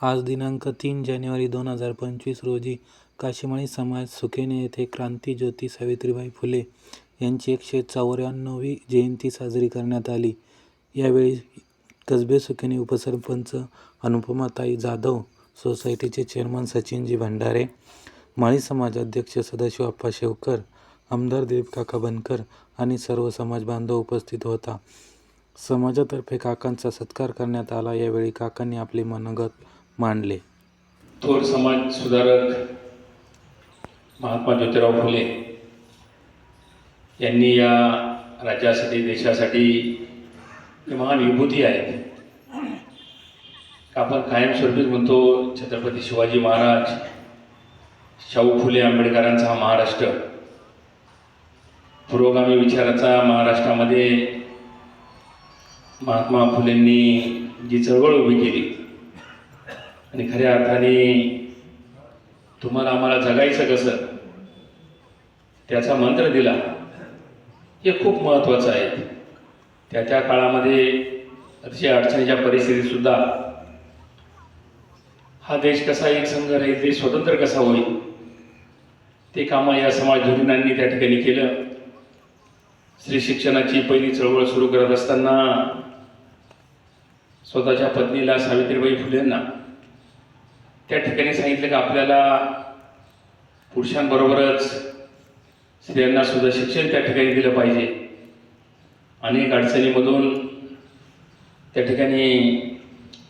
आज दिनांक तीन जानेवारी दोन हजार पंचवीस रोजी काशीमाळी समाज सुकेने येथे क्रांतीज्योती सावित्रीबाई फुले यांची एकशे चौऱ्याण्णवी जयंती साजरी करण्यात आली. यावेळी कसबे सुकेने उपसरपंच अनुपमाताई जाधव सोसायटीचे चेअरमन सचिनजी भंडारे माळी समाज अध्यक्ष सदाशिव अप्पा शेवकर आमदार दिलीप काका बनकर आणि सर्व समाज बांधव उपस्थित होता. समाजातर्फे काकांचा सत्कार करण्यात आला. यावेळी काकांनी आपले मनोगत मांडले थोर समाज सुधारक महात्मा ज्योतिराव फुले यांनी या राज्यासाठी देशासाठी महान विभूती आहेत. आपण कायमस्वरूपीच म्हणतो छत्रपती शिवाजी महाराज शाहू फुले आंबेडकरांचा हा महाराष्ट्र. पुरोगामी विचाराचा महाराष्ट्रामध्ये महात्मा फुलेंनी जी चळवळ उभी केली आणि खऱ्या अर्थाने तुम्हाला आम्हाला जगायचं कसं? त्याचा मंत्र दिला. हे खूप महत्त्वाचं आहे. त्या त्या काळामध्ये अतिशय अडचणीच्या परिस्थितीतसुद्धा हा देश कसा एक संघ राहील देश स्वतंत्र कसा होईल? ते कामं या समाज धोरणांनी त्या ठिकाणी केलं. स्त्री शिक्षणाची पहिली चळवळ सुरू करत असताना स्वतःच्या पत्नीला सावित्रीबाई फुलेंना त्या ठिकाणी सांगितलं की आपल्याला पुरुषांबरोबरच स्त्रियांना सुद्धा शिक्षण त्या ठिकाणी दिलं पाहिजे. अनेक अडचणीमधून त्या ठिकाणी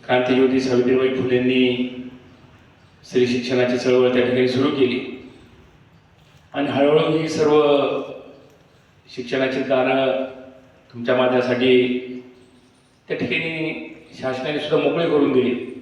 क्रांतीज्योती सावित्रीबाई फुलेंनी स्त्री शिक्षणाची चळवळ त्या ठिकाणी सुरू केली. आणि हळूहळू ही सर्व शिक्षणाची दारं तुमच्या माझ्यासाठी त्या ठिकाणी शासनाने सुद्धा मोकळी करून दिली.